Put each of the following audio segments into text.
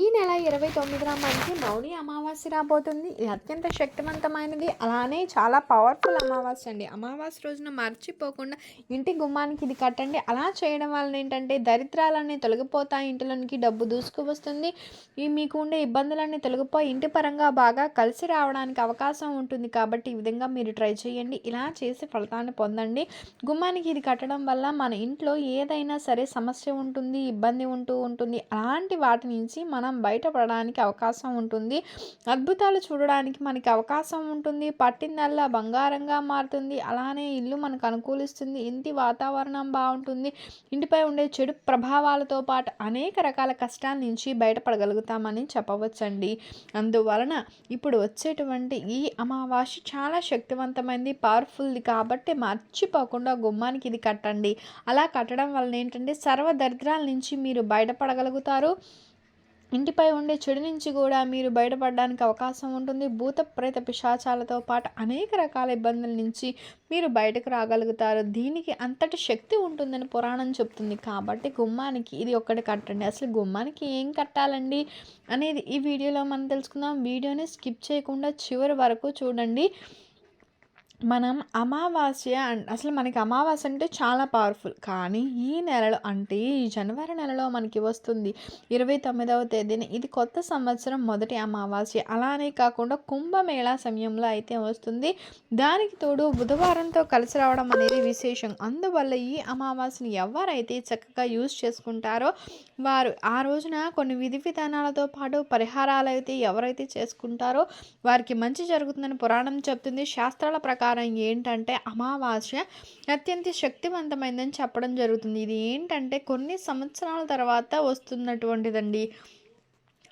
ఈ నెల ఇరవై తొమ్మిదిన మనకి మౌని అమావాస్య రాబోతుంది. ఇది అత్యంత శక్తివంతమైనది. అలానే చాలా పవర్ఫుల్ అమావాస్య అండి. అమావాస్య రోజున మర్చిపోకుండా ఇంటి గుమ్మానికి ఇది కట్టండి. అలా చేయడం వలన ఏంటంటే దరిద్రాలన్నీ తొలగిపోతాయి. ఇంటిలోనికి డబ్బు దూసుకు వస్తుంది. ఈ మీకు ఉండే ఇబ్బందులన్నీ తొలగిపోయి ఇంటి పరంగా బాగా కలిసి రావడానికి అవకాశం ఉంటుంది. కాబట్టి ఈ విధంగా మీరు ట్రై చేయండి. ఇలా చేసి ఫలితాన్ని పొందండి. గుమ్మానికి ఇది కట్టడం వల్ల మన ఇంట్లో ఏదైనా సరే సమస్య ఉంటుంది ఇబ్బంది ఉంటూ ఉంటుంది. అలాంటి వాటి నుంచి మనం మనం బయటపడడానికి అవకాశం ఉంటుంది. అద్భుతాలు చూడడానికి మనకి అవకాశం ఉంటుంది. పట్టిందల్లా బంగారంగా మారుతుంది. అలానే ఇల్లు మనకు అనుకూలిస్తుంది. ఇంటి వాతావరణం బాగుంటుంది. ఇంటిపై ఉండే చెడు ప్రభావాలతో పాటు అనేక రకాల కష్టాల నుంచి బయటపడగలుగుతామని చెప్పవచ్చండి. అందువలన ఇప్పుడు వచ్చేటువంటి ఈ అమావాస్య చాలా శక్తివంతమైనది పవర్ఫుల్ది కాబట్టి మర్చిపోకుండా గుమ్మానికి ఇది కట్టండి. అలా కట్టడం వలన ఏంటంటే సర్వ దరిద్రాల నుంచి మీరు బయటపడగలుగుతారు. ఇంటిపై ఉండే చెడు నుంచి కూడా మీరు బయటపడడానికి అవకాశం ఉంటుంది. భూత ప్రేత పిశాచాలతో పాటు అనేక రకాల ఇబ్బందుల నుంచి మీరు బయటకు రాగలుగుతారు. దీనికి అంతటి శక్తి ఉంటుందని పురాణం చెప్తుంది. కాబట్టి గుమ్మానికి ఇది ఒక్కటి కట్టండి. అసలు గుమ్మానికి ఏం కట్టాలండి అనేది ఈ వీడియోలో మనం తెలుసుకుందాం. వీడియోని స్కిప్ చేయకుండా చివరి వరకు చూడండి. మనం అమావాస్య అసలు మనకి అమావాస్య అంటే చాలా పవర్ఫుల్ కానీ ఈ నెలలో అంటే ఈ జనవరి నెలలో మనకి వస్తుంది ఇరవై తొమ్మిదవ తేదీన. ఇది కొత్త సంవత్సరం మొదటి అమావాస్య. అలానే కాకుండా కుంభమేళా సమయంలో అయితే వస్తుంది. దానికి తోడు బుధవారంతో కలిసి రావడం అనేది విశేషం. అందువల్ల ఈ అమావాస్యని ఎవరైతే చక్కగా యూజ్ చేసుకుంటారో వారు ఆ రోజున కొన్ని విధి విధానాలతో పాటు పరిహారాలు అయితే ఎవరైతే చేసుకుంటారో వారికి మంచి జరుగుతుందని పురాణం చెప్తుంది. శాస్త్రాల ప్రకారం ప్రకారం ఏంటంటే అమావాస్య అత్యంత శక్తివంతమైందని చెప్పడం జరుగుతుంది. ఇది ఏంటంటే కొన్ని సంవత్సరాల తర్వాత వస్తున్నటువంటిదండి.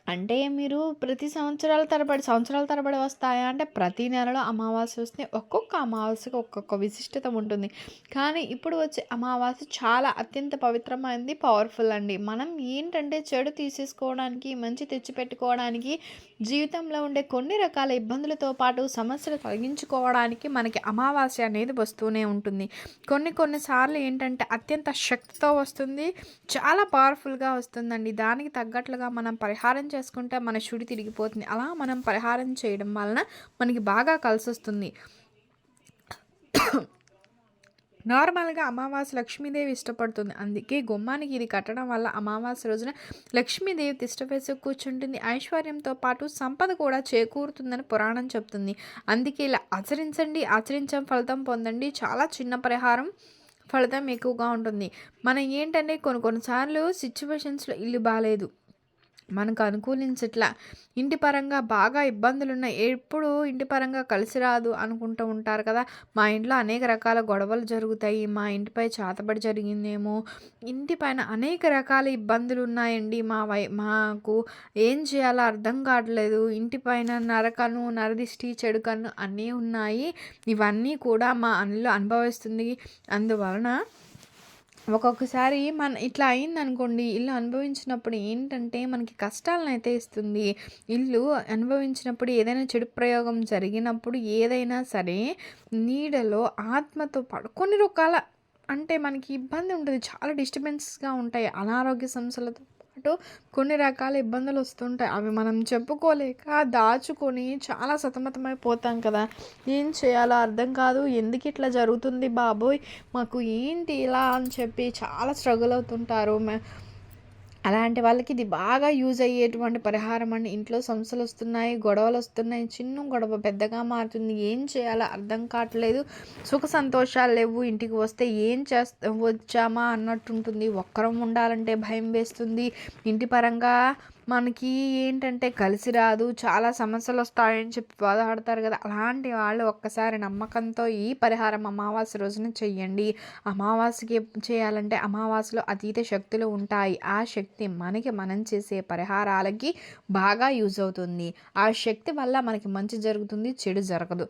అంటే మీరు ప్రతి సంవత్సరాల తరబడి సంవత్సరాల తరబడి వస్తాయా? అంటే ప్రతి నెలలో అమావాస్య వస్తే ఒక్కొక్క అమావాస్యకు ఒక్కొక్క విశిష్టత ఉంటుంది. కానీ ఇప్పుడు వచ్చే అమావాస్య చాలా అత్యంత పవిత్రమైనది పవర్ఫుల్ అండి. మనం ఏంటంటే చెడు తీసేసుకోవడానికి మంచి తెచ్చిపెట్టుకోవడానికి జీవితంలో ఉండే కొన్ని రకాల ఇబ్బందులతో పాటు సమస్యలు తొలగించుకోవడానికి మనకి అమావాస్య అనేది వస్తూనే ఉంటుంది. కొన్ని కొన్నిసార్లు ఏంటంటే అత్యంత శక్తితో వస్తుంది చాలా పవర్ఫుల్గా వస్తుందండి. దానికి తగ్గట్లుగా మనం పరిహారం చేసుకుంటే మన షుడి తిరిగిపోతుంది. అలా మనం పరిహారం చేయడం వలన మనకి బాగా కలిసి వస్తుంది నార్మల్గా అమావాస్య లక్ష్మీదేవి ఇష్టపడుతుంది. అందుకే గుమ్మానికి ఇది కట్టడం వల్ల అమావాస్య రోజున లక్ష్మీదేవి తిష్టవేసి కూర్చుంటుంది. ఐశ్వర్యంతో పాటు సంపద కూడా చేకూరుతుందని పురాణం చెప్తుంది. అందుకే ఇలా ఆచరించండి ఆచరించం ఫలితం పొందండి. చాలా చిన్న పరిహారం ఫలితం ఎక్కువగా ఉంటుంది. మనం ఏంటంటే కొన్ని కొన్నిసార్లు సిచ్యువేషన్స్లో ఇల్లు బాగాలేదు మనకు అనుకూలించట్లా. ఇంటి పరంగా బాగా ఇబ్బందులు ఉన్నాయి ఎప్పుడు ఇంటి పరంగా కలిసి రాదు అనుకుంటూ ఉంటారు కదా. మా ఇంట్లో అనేక రకాల గొడవలు జరుగుతాయి. మా ఇంటిపై చాతబడి జరిగిందేమో. ఇంటి పైన అనేక రకాల ఇబ్బందులు ఉన్నాయండి మా వై మాకు ఏం చేయాలో అర్థం కావట్లేదు. ఇంటి పైన నరకను నరదిష్టి చెడుకను అన్నీ ఉన్నాయి. ఇవన్నీ కూడా మా అనిలో అనుభవిస్తుంది. అందువలన ఒక్కొక్కసారి మన ఇట్లా అయిందనుకోండి ఇల్లు అనుభవించినప్పుడు ఏంటంటే మనకి కష్టాలను అయితే ఇస్తుంది. ఇల్లు అనుభవించినప్పుడు ఏదైనా చెడు ప్రయోగం జరిగినప్పుడు ఏదైనా సరే నీడలో ఆత్మతో పాటు కొన్ని రకాల అంటే మనకి ఇబ్బంది ఉంటుంది. చాలా డిస్టర్బెన్స్గా ఉంటాయి. అనారోగ్య సమస్యలతో అంటూ కొన్ని రకాల ఇబ్బందులు వస్తుంటాయి. అవి మనం చెప్పుకోలేక దాచుకొని చాలా సతమతమైపోతాం కదా. ఏం చేయాలో అర్థం కాదు. ఎందుకు ఇట్లా జరుగుతుంది బాబోయ్? మాకు ఏంటి ఇలా అని చెప్పి చాలా స్ట్రగుల్ అవుతుంటారు. అలాంటి వాళ్ళకి ఇది బాగా యూజ్ అయ్యేటువంటి పరిహారం అండి. ఇంట్లో సమస్యలు వస్తున్నాయి గొడవలు వస్తున్నాయి చిన్న గొడవ పెద్దగా మారుతుంది. ఏం చేయాలో అర్థం కావట్లేదు. సుఖ సంతోషాలు లేవు. ఇంటికి వస్తే ఏం చేస్తా వచ్చామా అన్నట్టుంటుంది. ఒక్కరం ఉండాలంటే భయం వేస్తుంది. ఇంటి పరంగా మనకి ఏంటంటే కలిసి రాదు చాలా సమస్యలు వస్తాయని చెప్పి బాధపడతారు కదా. అలాంటి వాళ్ళు ఒక్కసారి నమ్మకంతో ఈ పరిహారం అమావాస్య రోజున చెయ్యండి. అమావాస్యకి చేయాలంటే అమావాస్యలో అతీత శక్తులు ఉంటాయి. ఆ శక్తి మనకి మనం చేసే పరిహారాలకి బాగా యూజ్ అవుతుంది. ఆ శక్తి వల్ల మనకి మంచి జరుగుతుంది చెడు జరగదు.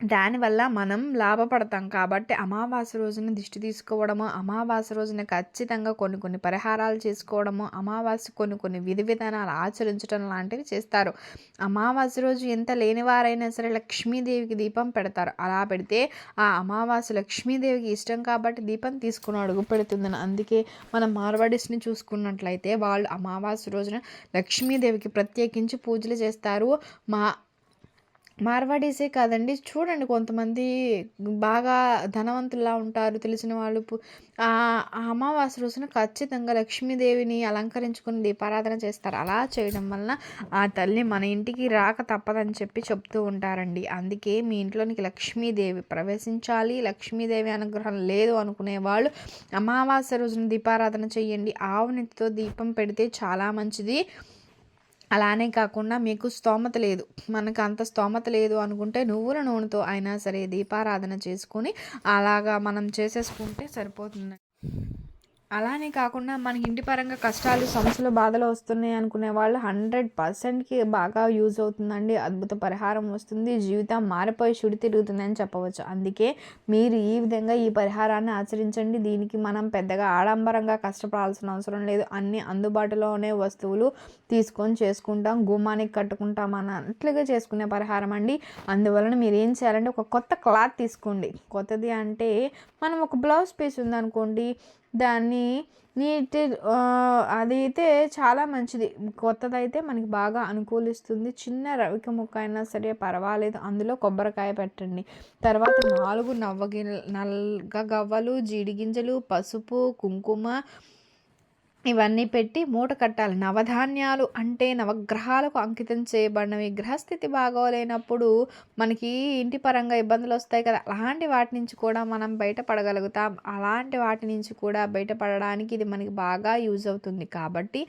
దానివల్ల మనం లాభపడతాం. కాబట్టి అమావాస్య రోజున దిష్టి తీసుకోవడము అమావాస్య రోజున ఖచ్చితంగా కొన్ని కొన్ని పరిహారాలు చేసుకోవడము అమావాస్య కొన్ని కొన్ని విధి విధానాలు ఆచరించడం లాంటివి చేస్తారు. అమావాస్య రోజు ఎంత లేనివారైనా సరే లక్ష్మీదేవికి దీపం పెడతారు. అలా పెడితే ఆ అమావాస్య లక్ష్మీదేవికి ఇష్టం కాబట్టి దీపం తీసుకుని అడుగు పెడుతుందని అందుకే మనం మార్వాడిస్ని చూసుకున్నట్లయితే వాళ్ళు అమావాస్య రోజున లక్ష్మీదేవికి ప్రత్యేకించి పూజలు చేస్తారు. మా మార్వాడీసే కాదండి. చూడండి కొంతమంది బాగా ధనవంతుల్లా ఉంటారు తెలిసిన వాళ్ళు. ఆ ఆ అమావాస్య రోజున ఖచ్చితంగా లక్ష్మీదేవిని అలంకరించుకుని దీపారాధన చేస్తారు. అలా చేయడం వలన ఆ తల్లి మన ఇంటికి రాక తప్పదని చెప్పి చెప్తూ ఉంటారండి. అందుకే మీ ఇంట్లోనికి లక్ష్మీదేవి ప్రవేశించాలి లక్ష్మీదేవి అనుగ్రహం లేదు అనుకునే వాళ్ళు అమావాస్య రోజున దీపారాధన చేయండి. ఆవు నెత్తితో దీపం పెడితే చాలా మంచిది. అలానే కాకుండా మీకు స్తోమత లేదు. మనకు అంత స్తోమత లేదు అనుకుంటే నువ్వుల నూనెతో అయినా సరే దీపారాధన చేసుకొని అలాగా మనం చేసేసుకుంటే సరిపోతుంది అలానే కాకుండా మనకి ఇంటి పరంగా కష్టాలు సమస్యలు బాధలు వస్తున్నాయి అనుకునే వాళ్ళు హండ్రెడ్ పర్సెంట్కి బాగా యూజ్ అవుతుందండి. అద్భుత పరిహారం వస్తుంది. జీవితం మారిపోయి చుడి తిరుగుతుంది అని చెప్పవచ్చు. అందుకే మీరు ఈ విధంగా ఈ పరిహారాన్ని ఆచరించండి. దీనికి మనం పెద్దగా ఆడంబరంగా కష్టపడాల్సిన అవసరం లేదు. అన్ని అందుబాటులోనే వస్తువులు తీసుకొని చేసుకుంటాం. గుమ్మానికి కట్టుకుంటాం అన్నట్లుగా చేసుకునే పరిహారం అండి. అందువలన మీరు ఏం చేయాలంటే ఒక కొత్త క్లాత్ తీసుకోండి. కొత్తది అంటే మనం ఒక బ్లౌజ్ పీస్ ఉందనుకోండి దాన్ని అది అదైతే చాలా మంచిది. కొత్తదైతే మనకి బాగా అనుకూలిస్తుంది. చిన్న రవిక ముక్క అయినా సరే పర్వాలేదు. అందులో కొబ్బరికాయ పెట్టండి. తర్వాత నాలుగు నవ్వగి నల్ల గవ్వలు జీడి గింజలు పసుపు కుంకుమ ఇవన్నీ పెట్టి మూట కట్టాలి. నవధాన్యాలు అంటే నవగ్రహాలకు అంకితం చేయబడినవి. గ్రహస్థితి బాగోలేనప్పుడు మనకి ఇంటి పరంగా ఇబ్బందులు వస్తాయి కదా. అలాంటి వాటి నుంచి కూడా మనం బయటపడగలుగుతాం. అలాంటి వాటి నుంచి కూడా బయటపడడానికి ఇది మనకి బాగా యూజ్ అవుతుంది. కాబట్టి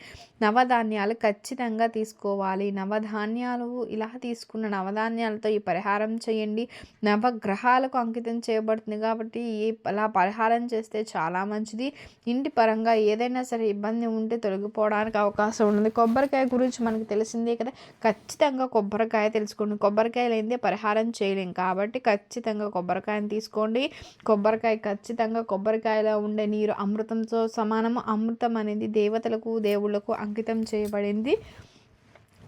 నవధాన్యాలు ఖచ్చితంగా తీసుకోవాలి. నవధాన్యాలు ఇలా తీసుకున్న నవధాన్యాలతో ఈ పరిహారం చేయండి. నవగ్రహాలకు అంకితం చేయబడుతుంది కాబట్టి ఇలా పరిహారం చేస్తే చాలా మంచిది. ఇంటి పరంగా ఏదైనా సరే ఇబ్బంది ఉంటే తొలగిపోవడానికి అవకాశం ఉంది కొబ్బరికాయ గురించి మనకు తెలిసిందే కదా. ఖచ్చితంగా కొబ్బరికాయ తెలుసుకోండి. కొబ్బరికాయ లేనిదే పరిహారం చేయలేం. కాబట్టి ఖచ్చితంగా కొబ్బరికాయని తీసుకోండి. కొబ్బరికాయ ఖచ్చితంగా కొబ్బరికాయలో ఉండే నీరు అమృతంతో సమానము. అమృతం అనేది దేవతలకు దేవుళ్ళకు అంకితం చేయబడింది.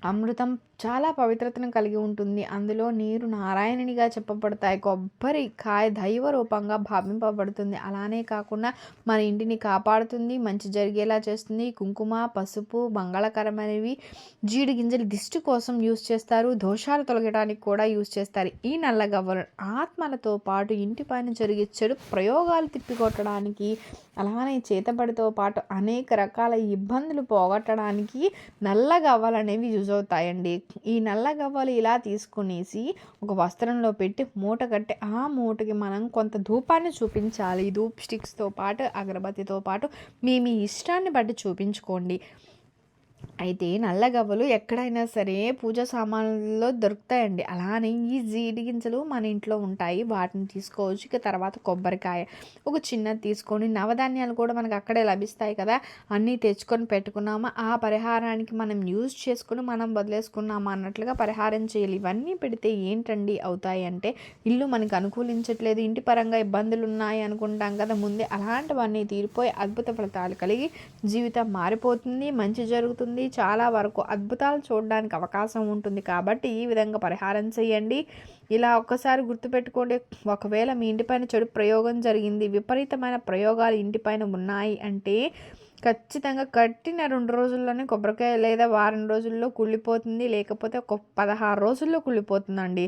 అమృతం చాలా పవిత్రతను కలిగి ఉంటుంది. అందులో నీరు నారాయణునిగా చెప్పబడతాయి. కొబ్బరికాయ దైవ రూపంగా భావింపబడుతుంది. అలానే కాకుండా మన ఇంటిని కాపాడుతుంది మంచి జరిగేలా చేస్తుంది. కుంకుమ పసుపు మంగళకరమైనవి జీడి గింజలు దిష్టి కోసం యూస్ చేస్తారు. దోషాలు తొలగడానికి కూడా యూస్ చేస్తారు. ఈ నల్ల గవ్వలు ఆత్మలతో పాటు ఇంటి పైన జరిగే చెడు ప్రయోగాలు తిప్పికొట్టడానికి అలానే చేతబడితో పాటు అనేక రకాల ఇబ్బందులు పోగొట్టడానికి నల్ల గవ్వలు అనేవి యూజ్ అవుతాయండి ఈ నల్ల గవ్వలు ఇలా తీసుకునేసి ఒక వస్త్రంలో పెట్టి మూట కట్టి ఆ మూటకి మనం కొంత ధూపాన్ని చూపించాలి. ధూప్ స్టిక్స్తో పాటు అగరబత్తితో పాటు మీ మీ ఇష్టాన్ని బట్టి చూపించుకోండి. అయితే నల్ల గవ్వలు ఎక్కడైనా సరే పూజ సామాన్లలో దొరుకుతాయండి. అలానే ఈ జీడి గింజలు మన ఇంట్లో ఉంటాయి. వాటిని తీసుకోవచ్చు. ఇక తర్వాత కొబ్బరికాయ. ఒక చిన్నది తీసుకొని నవధాన్యాలు కూడా మనకు అక్కడే లభిస్తాయి కదా. అన్నీ తెచ్చుకొని పెట్టుకున్నామా? ఆ పరిహారానికి మనం యూజ్ చేసుకుని మనం వదిలేసుకున్నామా అన్నట్లుగా పరిహారం చేయాలి. ఇవన్నీ పెడితే ఏంటండి అవుతాయి అంటే ఇల్లు మనకు అనుకూలించట్లేదు. ఇంటి పరంగా ఇబ్బందులు ఉన్నాయి అనుకుంటాం కదా. ముందే అలాంటివన్నీ తీరిపోయి అద్భుత ఫలితాలు కలిగి జీవితం మారిపోతుంది. మంచి జరుగుతుంది. చాలా వరకు అద్భుతాలు చూడడానికి అవకాశం ఉంటుంది. కాబట్టి ఈ విధంగా పరిహారం చేయండి. ఇలా ఒక్కసారి గుర్తుపెట్టుకోండి. ఒకవేళ మీ ఇంటిపైన చెడు ప్రయోగం జరిగింది విపరీతమైన ప్రయోగాలు ఇంటిపైన ఉన్నాయి అంటే ఖచ్చితంగా కట్టిన రెండు రోజుల్లోనే కొబ్బరికాయ లేదా వారం రోజుల్లో కుళ్ళిపోతుంది. లేకపోతే ఒక పదహారు రోజుల్లో కుళ్ళిపోతుందండి.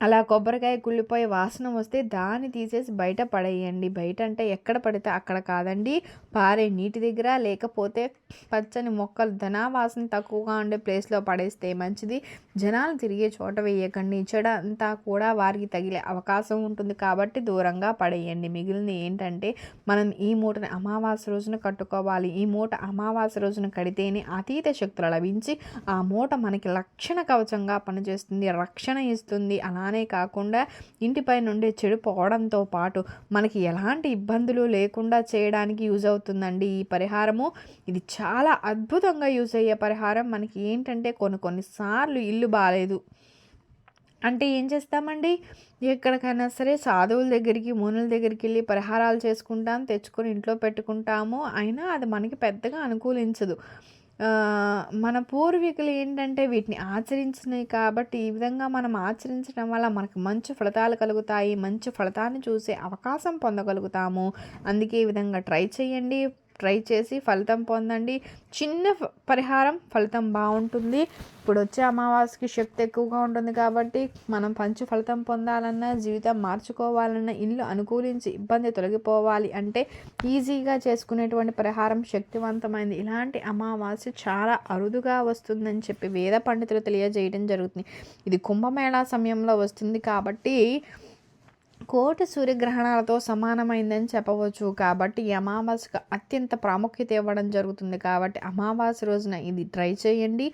అలా కొబ్బరికాయ కుళ్ళిపోయి వాసన వస్తే దాన్ని తీసేసి బయట పడేయండి. బయట అంటే ఎక్కడ పడితే అక్కడ కాదండి. పారే నీటి దగ్గర లేకపోతే పచ్చని మొక్కలు ధనా వాసన తక్కువగా ఉండే ప్లేస్లో పడేస్తే మంచిది. జనాలు తిరిగే చోట వేయకండి. చెడ అంతా కూడా వారికి తగిలే అవకాశం ఉంటుంది కాబట్టి దూరంగా పడేయండి. మిగిలిన ఏంటంటే మనం ఈ మూటని అమావాస్య రోజున కట్టుకోవాలి. ఈ మూట అమావాస్య రోజున కడితేనే అతీత శక్తులు లభించి ఆ మూట మనకి రక్షణ కవచంగా పనిచేస్తుంది రక్షణ ఇస్తుంది. అలానే కాకుండా ఇంటిపై నుండి చెడు పోవడంతో పాటు మనకి ఎలాంటి ఇబ్బందులు లేకుండా చేయడానికి యూజ్ అవుతుందండి ఈ పరిహారము. ఇది చాలా అద్భుతంగా యూజ్ అయ్యే పరిహారం. మనకి ఏంటంటే కొన్ని కొన్నిసార్లు ఇల్లు బాగాలేదు అంటే ఏం చేస్తామండి? ఎక్కడికైనా సరే సాధువుల దగ్గరికి మునుల దగ్గరికి వెళ్ళి పరిహారాలు చేసుకుంటాం తెచ్చుకొని ఇంట్లో పెట్టుకుంటాము. అయినా అది మనకి పెద్దగా అనుకూలించదు. మన పూర్వీకులు ఏంటంటే వీటిని ఆచరించినాయి కాబట్టి ఈ విధంగా మనం ఆచరించడం వల్ల మనకు మంచి ఫలితాలు కలుగుతాయి మంచి ఫలితాన్ని చూసే అవకాశం పొందగలుగుతాము. అందుకే ఈ విధంగా ట్రై చేయండి. ట్రై చేసి ఫలితం పొందండి. చిన్న పరిహారం ఫలితం బాగుంటుంది. ఇప్పుడు వచ్చే అమావాస్యకి శక్తి ఎక్కువగా ఉంటుంది కాబట్టి మనం పంచు ఫలితం పొందాలన్నా జీవితం మార్చుకోవాలన్నా ఇల్లు అనుకూలించి ఇబ్బంది తొలగిపోవాలి అంటే ఈజీగా చేసుకునేటువంటి పరిహారం శక్తివంతమైంది. ఇలాంటి అమావాస్య చాలా అరుదుగా వస్తుందని చెప్పి వేద పండితులు తెలియజేయడం జరుగుతుంది. ఇది కుంభమేళా సమయంలో వస్తుంది కాబట్టి కోటి సూర్యగ్రహణాలతో సమానమైందని చెప్పవచ్చు. కాబట్టి ఈ అమావాస్యకు అత్యంత ప్రాముఖ్యత ఇవ్వడం జరుగుతుంది. కాబట్టి అమావాస్య రోజున ఇది ట్రై చేయండి.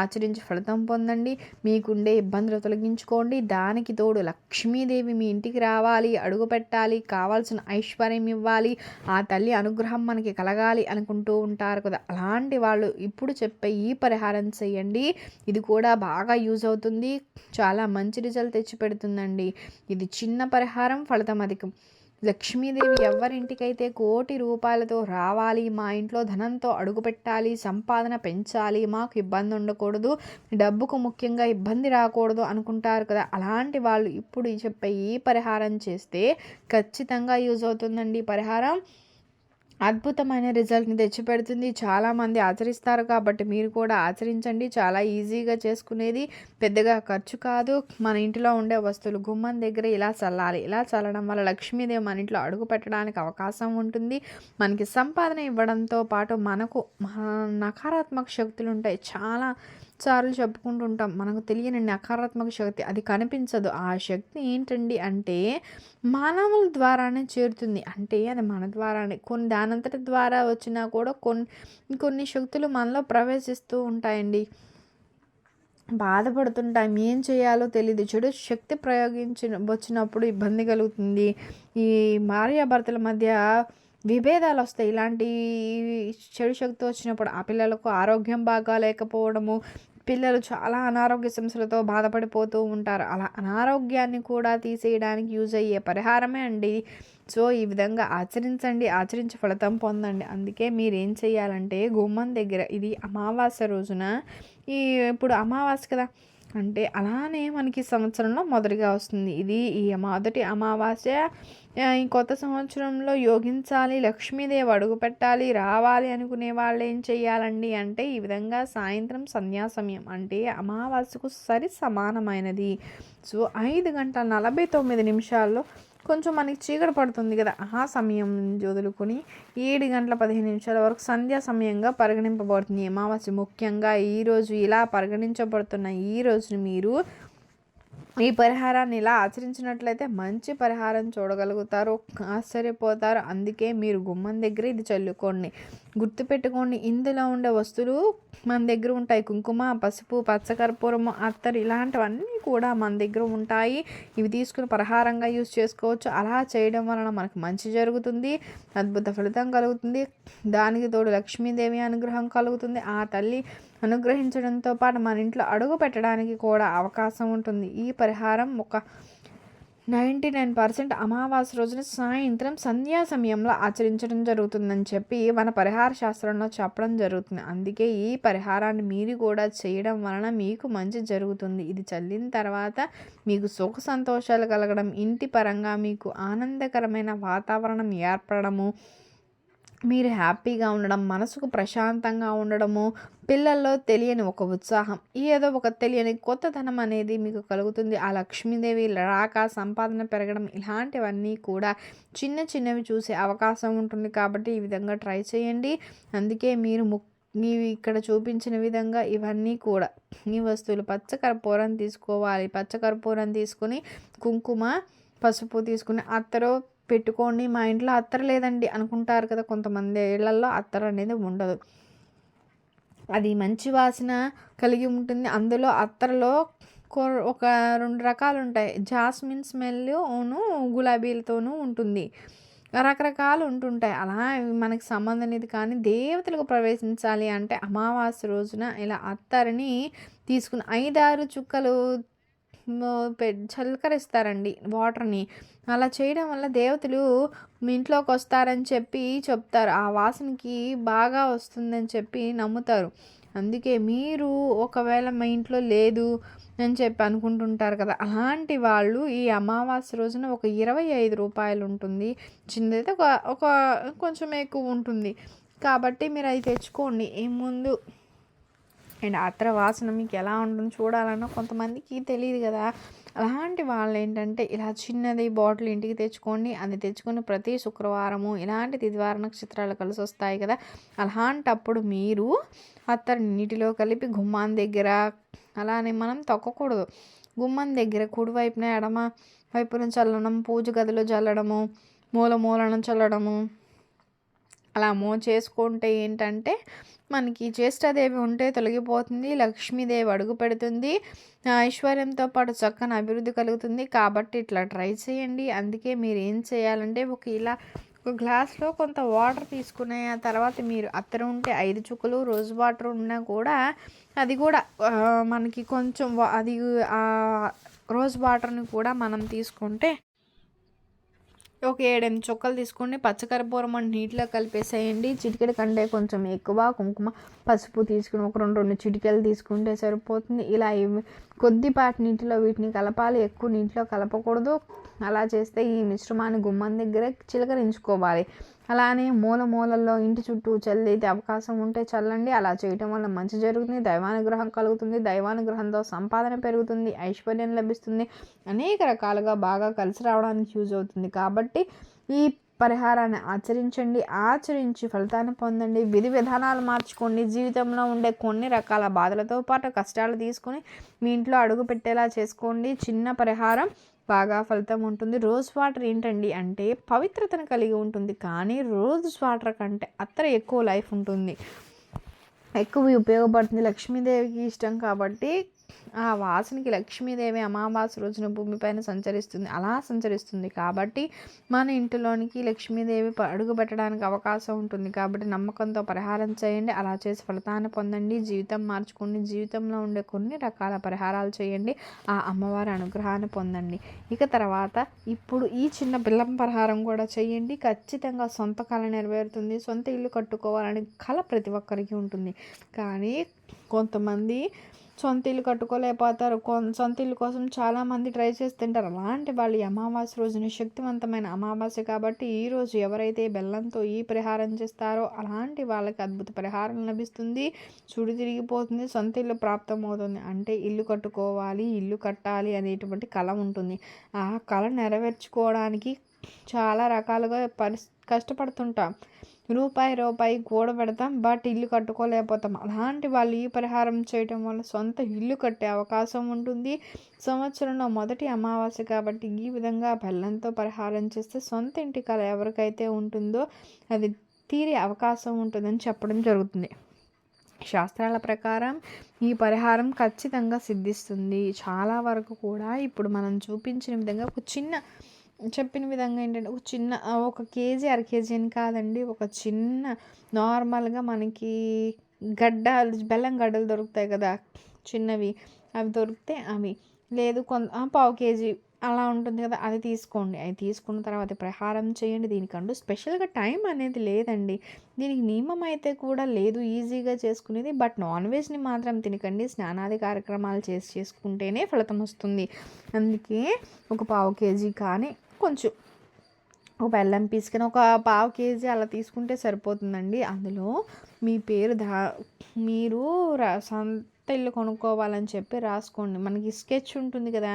ఆచరించి ఫలితం పొందండి. మీకుండే ఇబ్బందులు తొలగించుకోండి. దానికి తోడు లక్ష్మీదేవి మీ ఇంటికి రావాలి అడుగు పెట్టాలి కావాల్సిన ఐశ్వర్యం ఇవ్వాలి ఆ తల్లి అనుగ్రహం మనకి కలగాలి అనుకుంటూ ఉంటారు కదా. అలాంటి వాళ్ళు ఇప్పుడు చెప్పే ఈ పరిహారం చేయండి. ఇది కూడా బాగా యూజ్ అవుతుంది. చాలా మంచి రిజల్ట్ తెచ్చి పెడుతుందండి ఇది చిన్న పరిహారం పరిహారం ఫలితం అధికం. లక్ష్మీదేవి ఎవరింటికైతే కోటి రూపాయలతో రావాలి మా ఇంట్లో ధనంతో అడుగు పెట్టాలి సంపాదన పెంచాలి మాకు ఇబ్బంది ఉండకూడదు డబ్బుకు ముఖ్యంగా ఇబ్బంది రాకూడదు అనుకుంటారు కదా. అలాంటి వాళ్ళు ఇప్పుడు చెప్పే ఈ పరిహారం చేస్తే ఖచ్చితంగా యూజ్ అవుతుందండి పరిహారం. అద్భుతమైన రిజల్ట్ని తెచ్చిపెడుతుంది. చాలామంది ఆచరిస్తారు కాబట్టి మీరు కూడా ఆచరించండి. చాలా ఈజీగా చేసుకునేది. పెద్దగా ఖర్చు కాదు. మన ఇంటిలో ఉండే వస్తువులు గుమ్మం దగ్గర ఇలా చల్లాలి. ఇలా చల్లడం వల్ల లక్ష్మీదేవి మన ఇంట్లో అడుగు పెట్టడానికి అవకాశం ఉంటుంది. మనకి సంపాదన ఇవ్వడంతో పాటు మనకు నకారాత్మక శక్తులు ఉంటాయి. చాలా సార్లు చెప్పుకుంటుంటాం. మనకు తెలియని నకారాత్మక శక్తి అది కనిపించదు. ఆ శక్తి ఏంటండి అంటే మానవుల ద్వారానే చేరుతుంది. అంటే అది మన ద్వారానే. కొన్ని దానంతటి ద్వారా వచ్చినా కూడా కొన్ని కొన్ని శక్తులు మనలో ప్రవేశిస్తూ ఉంటాయండి. బాధపడుతుంటాం. ఏం చేయాలో తెలియదు చెడు శక్తి ప్రయోగించిన వచ్చినప్పుడు ఇబ్బంది కలుగుతుంది. ఈ భార్యాభర్తల మధ్య విభేదాలు వస్తాయి ఇలాంటి చెడు శక్తి వచ్చినప్పుడు ఆ పిల్లలకు ఆరోగ్యం బాగా లేకపోవడము పిల్లలు చాలా అనారోగ్య సమస్యలతో బాధపడిపోతూ ఉంటారు. అలా అనారోగ్యాన్ని కూడా తీసేయడానికి యూజ్ అయ్యే పరిహారమే అండి సో ఈ విధంగా ఆచరించండి ఆచరించి ఫలితం పొందండి. అందుకే మీరు ఏం చేయాలంటే గుమ్మం దగ్గర ఇది అమావాస్య రోజున ఈ ఇప్పుడు అమావాస్య కదా అంటే అలానే మనకి సంవత్సరంలో మొదటిగా వస్తుంది. ఇది ఈ మొదటి అమావాస్య ఈ కొత్త సంవత్సరంలో యోగించాలి లక్ష్మీదేవి అడుగు పెట్టాలి రావాలి అనుకునే వాళ్ళు ఏం చేయాలండి అంటే ఈ విధంగా సాయంత్రం సంధ్యా సమయం అంటే అమావాస్యకు సరి సమానమైనది. సో ఐదు గంటల నలభై తొమ్మిది నిమిషాల్లో కొంచెం మనకి చీకటి పడుతుంది కదా ఆ సమయం నుంచి వదులుకొని ఏడు గంటల పదిహేను నిమిషాల వరకు సంధ్యా సమయంగా పరిగణింపబడుతుంది. అమావాస్య ముఖ్యంగా ఈరోజు ఇలా పరిగణించబడుతున్న ఈ రోజుని మీరు ఈ పరిహారాన్ని ఇలా ఆచరించినట్లయితే మంచి పరిహారం చూడగలుగుతారు ఆశ్చర్యపోతారు అందుకే మీరు గుమ్మం దగ్గర ఇది చల్లుకోండి. గుర్తుపెట్టుకోండి. ఇందులో ఉండే వస్తువులు మన దగ్గర ఉంటాయి. కుంకుమ పసుపు పచ్చకర్పూరము అత్తరు ఇలాంటివన్నీ కూడా మన దగ్గర ఉంటాయి. ఇవి తీసుకుని పరిహారంగా యూజ్ చేసుకోవచ్చు. అలా చేయడం వలన మనకు మంచి జరుగుతుంది. అద్భుత ఫలితం కలుగుతుంది. దానికి తోడు లక్ష్మీదేవి అనుగ్రహం కలుగుతుంది. ఆ తల్లి అనుగ్రహించడంతో పాటు మన ఇంట్లో అడుగు పెట్టడానికి కూడా అవకాశం ఉంటుంది. ఈ పరిహారం ఒక నైంటీ నైన్ పర్సెంట్ అమావాస్య రోజున సాయంత్రం సంధ్యా సమయంలో ఆచరించడం జరుగుతుందని చెప్పి మన పరిహార శాస్త్రంలో చెప్పడం జరుగుతుంది. అందుకే ఈ పరిహారాన్ని మీరు కూడా చేయడం వలన మీకు మంచి జరుగుతుంది. ఇది చల్లిన తర్వాత మీకు సుఖ సంతోషాలు కలగడం ఇంటి పరంగా మీకు ఆనందకరమైన వాతావరణం ఏర్పడము మీరు హ్యాపీగా ఉండడం మనసుకు ప్రశాంతంగా ఉండడము పిల్లల్లో తెలియని ఒక ఉత్సాహం ఏదో ఒక తెలియని కొత్తదనం అనేది మీకు కలుగుతుంది. ఆ లక్ష్మీదేవి రాక సంపాదన పెరగడం ఇలాంటివన్నీ కూడా చిన్న చిన్నవి చూసే అవకాశం ఉంటుంది కాబట్టి ఈ విధంగా ట్రై చేయండి. అందుకే మీరు ము నీవి ఇక్కడ చూపించిన విధంగా ఇవన్నీ కూడా ఈ వస్తువులు పచ్చకర్పూరం తీసుకోవాలి. పచ్చకర్పూరం తీసుకుని కుంకుమ పసుపు తీసుకుని అత్తరు పెట్టుకోండి మా ఇంట్లో అత్తర లేదండి అనుకుంటారు కదా కొంతమంది. ఇళ్ళలో అత్తర అనేది ఉండదు. అది మంచి వాసన కలిగి ఉంటుంది. అందులో అత్తరలో ఒక రెండు రకాలు ఉంటాయి జాస్మిన్ స్మెల్ను గులాబీలతోనూ ఉంటుంది. రకరకాలు ఉంటుంటాయి. అలా మనకి సంబంధం లేదు కానీ దేవతలకు ప్రవేశించాలి అంటే అమావాస్య రోజున ఇలా అత్తరిని తీసుకుని ఐదారు చుక్కలు పె చల్కరిస్తారండి వాటర్ని. అలా చేయడం వల్ల దేవతలు మీ ఇంట్లోకి వస్తారని చెప్పి చెప్తారు. ఆ వాసనకి బాగా వస్తుందని చెప్పి నమ్ముతారు. అందుకే మీరు ఒకవేళ మా ఇంట్లో లేదు అని చెప్పి అనుకుంటుంటారు కదా అలాంటి వాళ్ళు ఈ అమావాస్య రోజున ఒక ఇరవై ఐదు రూపాయలు ఉంటుంది. చిన్నదైతే ఒక ఒక కొంచెం ఎక్కువ ఉంటుంది. కాబట్టి మీరు అది తెచ్చుకోండి. ఈ ముందు అండ్ అత్ర వాసన మీకు ఎలా ఉంటుందో చూడాలన్నా కొంతమందికి తెలియదు కదా. అలాంటి వాళ్ళు ఏంటంటే ఇలా చిన్నది బాటిల్ ఇంటికి తెచ్చుకోండి అది తెచ్చుకొని ప్రతి శుక్రవారము ఇలాంటి తిదివార నక్షత్రాలు కలిసి వస్తాయి కదా. అలాంటప్పుడు మీరు అత్తరు నీటిలో కలిపి గుమ్మాన్ దగ్గర అలానే మనం తొక్కకూడదు. గుమ్మం దగ్గర కుడివైపున ఎడమ వైపున చల్లడం పూజ గదిలో చల్లడము మూల మూలను చల్లడము అలా మో చేసుకుంటే ఏంటంటే మనకి జ్యేష్ఠదేవి ఉంటే తొలగిపోతుంది లక్ష్మీదేవి అడుగు పెడుతుంది ఐశ్వర్యంతో పాటు చక్కని అభివృద్ధి కలుగుతుంది. కాబట్టి ఇట్లా ట్రై చేయండి. అందుకే మీరు ఏం చేయాలంటే ఒక ఇలా ఒక గ్లాస్లో కొంత వాటర్ తీసుకునే తర్వాత మీరు అత్తర ఉంటే ఐదు చుక్కలు రోజ్ వాటర్ ఉన్నా కూడా అది కూడా మనకి కొంచెం అది రోజ్ వాటర్ని కూడా మనం తీసుకుంటే ఒక ఏడెనిమిది చుక్కలు తీసుకుని పచ్చకరపూరం అని నీటిలో కలిపేసేయండి. చిటికెడు కంటే కొంచెం ఎక్కువ కుంకుమ పసుపు తీసుకుని ఒక రెండు రెండు చిటికెలు తీసుకుంటే సరిపోతుంది. ఇలా కొద్దిపాటి నీటిలో వీటిని కలపాలి ఎక్కువ నీటిలో కలపకూడదు. అలా చేస్తే ఈ మిశ్రమాన్ని గుమ్మం దగ్గరే చిలకరించుకోవాలి. అలానే మూల మూలల్లో ఇంటి చుట్టూ చల్లితే అవకాశం ఉంటే చల్లండి. అలా చేయటం వల్ల మంచి జరుగుతుంది. దైవానుగ్రహం కలుగుతుంది. దైవానుగ్రహంతో సంపాదన పెరుగుతుంది. ఐశ్వర్యం లభిస్తుంది. అనేక రకాలుగా బాగా కలిసి రావడానికి యూజ్ అవుతుంది. కాబట్టి ఈ పరిహారాన్ని ఆచరించండి ఆచరించి ఫలితాన్ని పొందండి. విధి విధానాలు మార్చుకోండి. జీవితంలో ఉండే కొన్ని రకాల బాధలతో పాటు కష్టాలు తీసుకొని మీ ఇంట్లో అడుగు పెట్టేలా చేసుకోండి. చిన్న పరిహారం బాగా ఫలితం ఉంటుంది. రోజ్ వాటర్ ఏంటండి అంటే పవిత్రతను కలిగి ఉంటుంది. కానీ రోజ్ వాటర్ కంటే అత్తర ఎక్కువ లైఫ్ ఉంటుంది. ఎక్కువ ఉపయోగపడుతుంది. లక్ష్మీదేవికి ఇష్టం కాబట్టి ఆ వాసనకి లక్ష్మీదేవి అమావాస్య రోజున భూమిపైన సంచరిస్తుంది. అలా సంచరిస్తుంది. కాబట్టి మన ఇంటిలోనికి లక్ష్మీదేవి అడుగు పెట్టడానికి అవకాశం ఉంటుంది. కాబట్టి నమ్మకంతో పరిహారం చేయండి. అలా చేసి ఫలితాన్ని పొందండి. జీవితం మార్చుకోండి. జీవితంలో ఉండే కొన్ని రకాల పరిహారాలు చేయండి. ఆ అమ్మవారి అనుగ్రహాన్ని పొందండి. ఇక తర్వాత ఇప్పుడు ఈ చిన్న బిల్లం పరిహారం కూడా చేయండి. ఖచ్చితంగా సొంత కళ నెరవేరుతుంది. సొంత ఇల్లు కట్టుకోవాలని కళ ప్రతి ఒక్కరికి ఉంటుంది. కానీ కొంతమంది సొంత ఇల్లు కట్టుకోలేకపోతారు. సొంత ఇల్లు కోసం చాలామంది ట్రై చేస్తుంటారు. అలాంటి వాళ్ళు ఈ అమావాస్య రోజున శక్తివంతమైన అమావాస్య కాబట్టి ఈరోజు ఎవరైతే బెల్లంతో ఈ పరిహారం చేస్తారో అలాంటి వాళ్ళకి అద్భుత పరిహారం లభిస్తుంది. చుడి తిరిగిపోతుంది. సొంత ఇల్లు ప్రాప్తమవుతుంది అంటే ఇల్లు కట్టుకోవాలి ఇల్లు కట్టాలి అనేటువంటి కళ ఉంటుంది. ఆ కళ నెరవేర్చుకోవడానికి చాలా రకాలుగా పరిస్ కష్టపడుతుంటాం. రూపాయి రూపాయి పెడతాం బట్ ఇల్లు కట్టుకోలేకపోతాం. అలాంటి వాళ్ళు ఈ పరిహారం చేయటం వల్ల సొంత ఇల్లు కట్టే అవకాశం ఉంటుంది. సంవత్సరంలో మొదటి అమావాస్య కాబట్టి ఈ విధంగా బెల్లంతో పరిహారం చేస్తే సొంత ఇంటి కళ ఎవరికైతే ఉంటుందో అది తీరే అవకాశం ఉంటుందని చెప్పడం జరుగుతుంది. శాస్త్రాల ప్రకారం ఈ పరిహారం ఖచ్చితంగా సిద్ధిస్తుంది. చాలా వరకు కూడా ఇప్పుడు మనం చూపించిన విధంగా ఒక చిన్న చెప్పిన విధంగా ఏంటంటే ఒక చిన్న ఒక కేజీ అర కేజీ అని కాదండి. ఒక చిన్న నార్మల్గా మనకి గడ్డలు బెల్లం గడ్డలు దొరుకుతాయి కదా చిన్నవి. అవి దొరికితే అవి. లేదు కొంత పావు కేజీ అలా ఉంటుంది కదా అది తీసుకోండి. అది తీసుకున్న తర్వాత ప్రహారం చేయండి. దీనికంటూ స్పెషల్గా టైం అనేది లేదండి. దీనికి నియమం అయితే కూడా లేదు ఈజీగా చేసుకునేది. బట్ నాన్ వెజ్ని మాత్రం తినకండి. స్నానాది కార్యక్రమాలు చేసి చేసుకుంటేనే ఫలితం వస్తుంది. అందుకే ఒక పావు కేజీ కానీ కొంచెం ఒక బెల్లం పీసుకొని ఒక పావు కేజీ అలా తీసుకుంటే సరిపోతుందండి. అందులో మీ పేరు దా మీరు సొంత ఇల్లు కొనుక్కోవాలని చెప్పి రాసుకోండి. మనకి స్కెచ్ ఉంటుంది కదా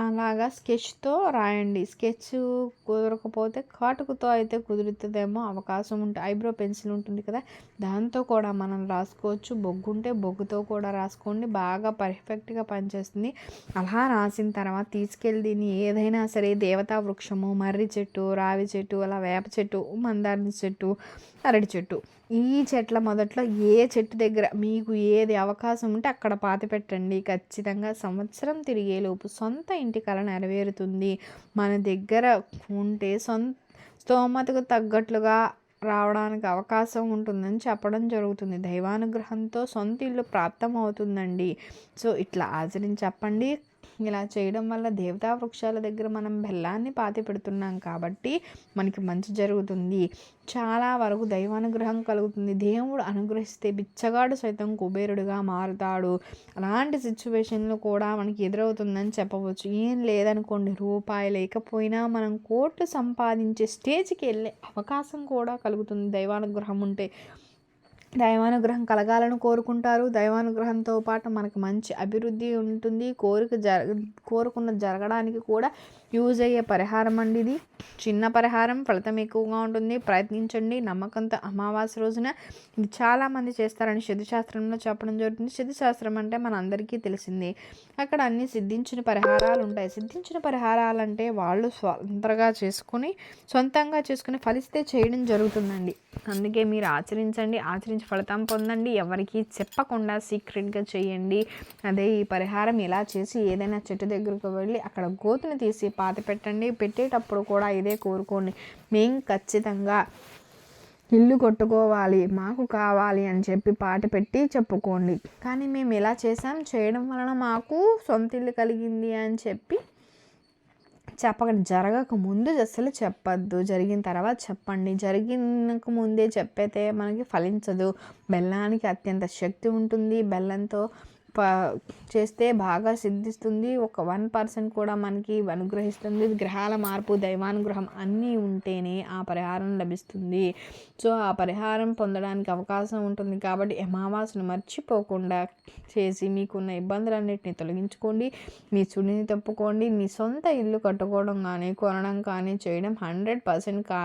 అలాగా స్కెచ్తో రాయండి. స్కెచ్ కుదరకపోతే కాటుకుతో అయితే కుదురుతుందేమో అవకాశం ఉంటుంది ఐబ్రో పెన్సిల్ ఉంటుంది కదా దాంతో కూడా మనం రాసుకోవచ్చు. బొగ్గు ఉంటే బొగ్గుతో కూడా రాసుకోండి. బాగా పర్ఫెక్ట్గా పనిచేస్తుంది. అలా రాసిన తర్వాత తీసుకెళ్ళి దీన్ని ఏదైనా సరే దేవతా వృక్షము మర్రి చెట్టు రావి చెట్టు అలా వేప చెట్టు మందారిని చెట్టు అరటి చెట్టు ఈ చెట్ల మొదట్లో ఏ చెట్టు దగ్గర మీకు ఏది అవకాశం ఉంటే అక్కడ పాతి పెట్టండి. ఖచ్చితంగా సంవత్సరం తిరిగేలోపు సొంత ఇంటి కళ నెరవేరుతుంది. మన దగ్గర ఉంటే సొంత స్తోమతకు తగ్గట్లుగా రావడానికి అవకాశం ఉంటుందని చెప్పడం జరుగుతుంది. దైవానుగ్రహంతో సొంత ఇల్లు ప్రాప్తం అవుతుందండి సో ఇట్లా ఆచరించి చెప్పండి. ఇలా చేయడం వల్ల దేవతా వృక్షాల దగ్గర మనం బెల్లాన్ని పాతి పెడుతున్నాం కాబట్టి మనకి మంచి జరుగుతుంది. చాలా వరకు దైవానుగ్రహం కలుగుతుంది. దేవుడు అనుగ్రహిస్తే బిచ్చగాడు సైతం కుబేరుడుగా మారుతాడు. అలాంటి సిచ్యువేషన్లు కూడా మనకి ఎదురవుతుందని చెప్పవచ్చు. ఏం లేదనుకోండి రూపాయి లేకపోయినా మనం కోట్లు సంపాదించే స్టేజ్కి వెళ్ళే అవకాశం కూడా కలుగుతుంది దైవానుగ్రహం ఉంటే. దైవానుగ్రహం కలగాలని కోరుకుంటారు. దైవానుగ్రహంతో పాటు మనకు మంచి అభివృద్ధి ఉంటుంది. కోరిక జర కోరుకున్న జరగడానికి కూడా యూజ్ అయ్యే పరిహారం అండి ఇది. చిన్న పరిహారం ఫలితం ఎక్కువగా ఉంటుంది. ప్రయత్నించండి. నమ్మకంతో అమావాస్య రోజున ఇది చాలామంది చేస్తారని శాస్త్రంలో చెప్పడం జరుగుతుంది. శాస్త్రం అంటే మన అందరికీ తెలిసింది. అక్కడ అన్ని సిద్ధించిన పరిహారాలు ఉంటాయి. సిద్ధించిన పరిహారాలు అంటే వాళ్ళు స్వంతంగా చేసుకుని సొంతంగా చేసుకుని ఫలిస్తే చేయడం జరుగుతుందండి. అందుకే మీరు ఆచరించండి. ఆచరించి ఫలితం పొందండి. ఎవరికి చెప్పకుండా సీక్రెట్గా చేయండి. అదే ఈ పరిహారం ఇలా చేసి ఏదైనా చెట్టు దగ్గరకు వెళ్ళి అక్కడ గోతుని తీసి పాతి పెట్టండి. పెట్టేటప్పుడు కూడా ఇదే కోరుకోండి. మేము ఖచ్చితంగా ఇల్లు కొట్టుకోవాలి మాకు కావాలి అని చెప్పి పాట పెట్టి చెప్పుకోండి. కానీ మేము ఇలా చేసాం చేయడం వలన మాకు సొంత ఇల్లు కలిగింది అని చెప్పి చెప్పకండి జరగక ముందు అసలు చెప్పద్దు. జరిగిన తర్వాత చెప్పండి. జరిగినక ముందే చెప్పైతే మనకి ఫలించదు. బెల్లానికి అత్యంత శక్తి ఉంటుంది. బెల్లంతో చేస్తే బాగా సిద్ధిస్తుంది. ఒక వన్ పర్సెంట్ కూడా మనకి అనుగ్రహిస్తుంది. గ్రహాల మార్పు దైవానుగ్రహం అన్నీ ఉంటేనే ఆ పరిహారం లభిస్తుంది. సో ఆ పరిహారం పొందడానికి అవకాశం ఉంటుంది కాబట్టి అమావాసను మర్చిపోకుండా చేసి మీకున్న ఇబ్బందులన్నింటినీ తొలగించుకోండి. మీ చుడిని తప్పుకోండి. మీ సొంత ఇల్లు కట్టుకోవడం కానీ కొనడం కానీ చేయడం హండ్రెడ్ పర్సెంట్ కా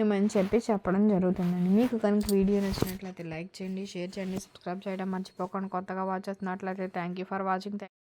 ఏమని చెప్పి చెప్పడం జరుగుతుందండి. మీకు కనుక వీడియో నచ్చినట్లయితే లైక్ చేయండి షేర్ చేయండి సబ్స్క్రైబ్ చేయడం మర్చిపోకండి. కొత్తగా వాచ్ చేస్తున్నట్లయితే థ్యాంక్ యూ ఫర్ వాచింగ్